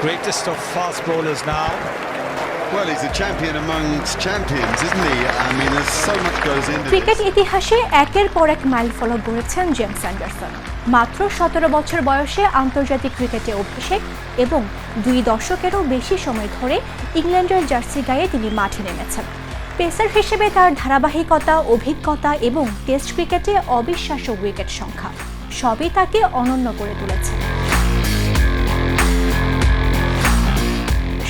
Greatest of fast bowlers now. Well, he's a champion amongst champions, isn't he? I mean, there's so much goes into cricket. ইতিহাসে একের পর এক mile ফলক গড়েছেন James Anderson মাত্র সতেরো বছর বয়সে আন্তর্জাতিক ক্রিকেটে অভিষেক এবং দুই দশকেরও বেশি সময় ধরে ইংল্যান্ডের জার্সি গায়ে তিনি মাঠে নেমেছেন পেসার হিসেবে তার ধারাবাহিকতা অভিজ্ঞতা এবং টেস্ট ক্রিকেটে অবিশ্বাস্য উইকেট সংখ্যা সবই তাকে অনন্য করে তুলেছে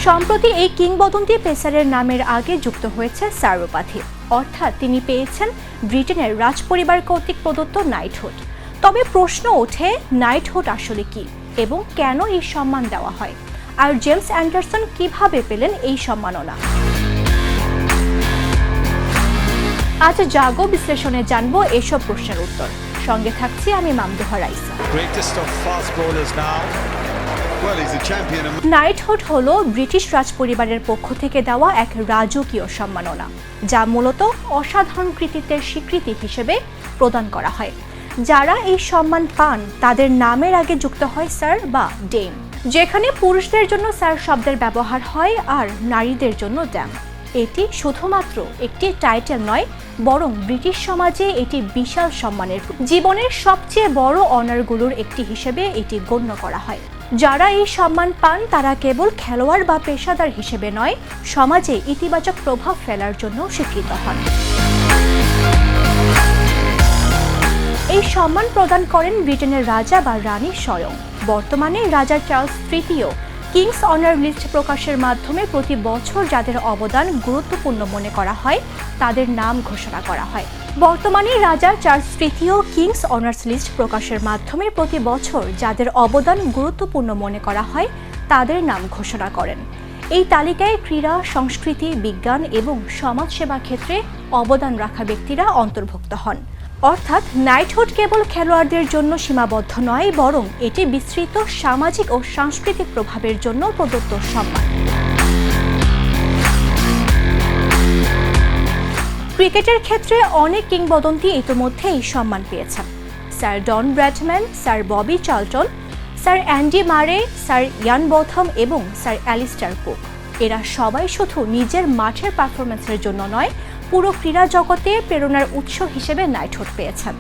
সম্প্রতি এই কিংবদন্তি পেসারের নামের আগে যুক্ত হয়েছে স্যার উপাধি অর্থাৎ তিনি পেয়েছেন ব্রিটেনের রাজপরিবার কর্তৃক প্রদত্ত নাইটহুড তবে প্রশ্ন ওঠে নাইটহুড আসলে কি এবং কেন এই সম্মান দেওয়া হয়? আর জেমস অ্যান্ডারসন কীভাবে পেলেন এই সম্মাননা? আজ জাগো বিশ্লেষণে জানব এসব প্রশ্নের উত্তর। সঙ্গে থাকছি আমি মামদুহা রাইসা। নাইটহুড হল ব্রিটিশ রাজ পরিবারের পক্ষ থেকে দেওয়া এক রাজকীয় সম্মাননা, যা মূলত অসাধারণ কৃতিত্বের স্বীকৃতি হিসেবে প্রদান করা হয়। যারা এই সম্মান পান, তাদের নামের আগে যুক্ত হয় স্যার বা ডেম যেখানে পুরুষদের জন্য স্যার শব্দের ব্যবহার হয় আর নারীদের জন্য ড্যাম। এটি শুধুমাত্র একটি টাইটেল নয়, বরং ব্রিটিশ সমাজে এটি বিশাল সম্মানের জীবনের সবচেয়ে বড় অনারগুলোর একটি হিসেবে এটি গণ্য করা হয়। যারা এই সম্মান পান, তারা কেবল খেলোয়াড় বা পেশাদার হিসেবে নয়, সমাজে ইতিবাচক প্রভাব ফেলার জন্য স্বীকৃত হন। এই সম্মান প্রদান করেন ব্রিটেনের রাজা বা রানী স্বয়ং। বর্তমানে রাজা চার্লস তৃতীয় কিংস অনার লিস্ট প্রকাশের মাধ্যমে প্রতি বছর যাদের অবদান গুরুত্বপূর্ণ মনে করা হয়, তাদের নাম ঘোষণা করা হয়। বর্তমানে রাজা চার্লস তৃতীয় কিংস অনার্স লিস্ট প্রকাশের মাধ্যমে প্রতি বছর যাদের অবদান গুরুত্বপূর্ণ মনে করা হয়, তাদের নাম ঘোষণা করেন। এই তালিকায় ক্রীড়া, সংস্কৃতি, বিজ্ঞান এবং সমাজসেবা ক্ষেত্রে অবদান রাখা ব্যক্তিরা অন্তর্ভুক্ত হন। অর্থাৎ নাইটহুড কেবল খেলোয়াড়দের জন্য সীমাবদ্ধ নয়, বরং এটি বিস্তৃত সামাজিক ও সাংস্কৃতিক প্রভাবের জন্য প্রদত্ত সম্মান। ক্রিকেটের ক্ষেত্রে অনেক কিংবদন্তি ইতিমধ্যে এই সম্মান পেয়েছেন। Sir Don Bradman, sir Bobby Charlton sir Andy Murray, sir Ian Botham এবং স্যার অ্যালিস্টার কুক এরা সবাই শুধু নিজের মাঠের পারফরমেন্সের জন্য নয়, পুরো ক্রীড়া জগতে প্রেরণার উৎস হিসেবে নাইটহুড পেয়েছেন।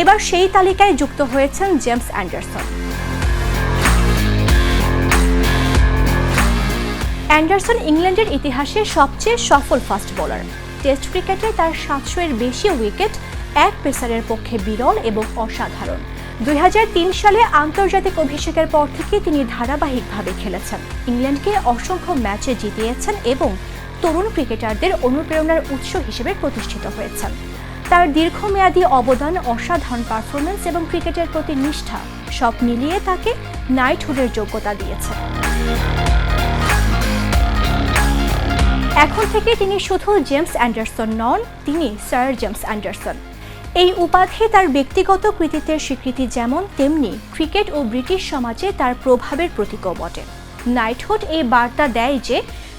এবার সেই তালিকায় যুক্ত হয়েছেন জেমস অ্যান্ডারসন। অ্যান্ডারসন ইংল্যান্ডের ইতিহাসে সবচেয়ে সফল ফাস্ট বোলার। টেস্ট ক্রিকেটে তার সাতশো এর বেশি উইকেট, এক পেসারের পক্ষে বিরল এবং অসাধারণ। দুই হাজার তিন সালে আন্তর্জাতিক অভিষেকের পর থেকে তিনি ধারাবাহিকভাবে খেলেছেন। ইংল্যান্ডকে অসংখ্য ম্যাচে জিতিয়েছেন এবং তরুণ ক্রিকেটারদের অনুপ্রেরণার উৎস হিসেবে প্রতিষ্ঠিত হয়েছেন। তার দীর্ঘমেয়াদী অবদান, অসাধারণ পারফরমেন্স এবং ক্রিকেটের প্রতি নিষ্ঠা সব মিলিয়ে তাকে নাইটহুডের যোগ্যতা দিয়েছে। এখন থেকে তিনি শুধু জেমস অ্যান্ডারসন নন, তিনি স্যার জেমস অ্যান্ডারসন। এই উপাধি তার ব্যক্তিগত কৃতিত্বের স্বীকৃতি যেমন তেমনি ক্রিকেট ও ব্রিটিশ সমাজে তার প্রভাবের প্রতীকও বটে। নাইটহুড এই বার্তা দেয় যে,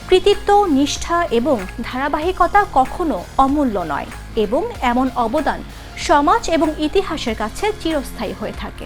কৃতিত্ব, নিষ্ঠা এবং ধারাবাহিকতা কখনো অমূল্য নয় এবং এমন অবদান সমাজ এবং ইতিহাসের কাছে চিরস্থায়ী হয়ে থাকে।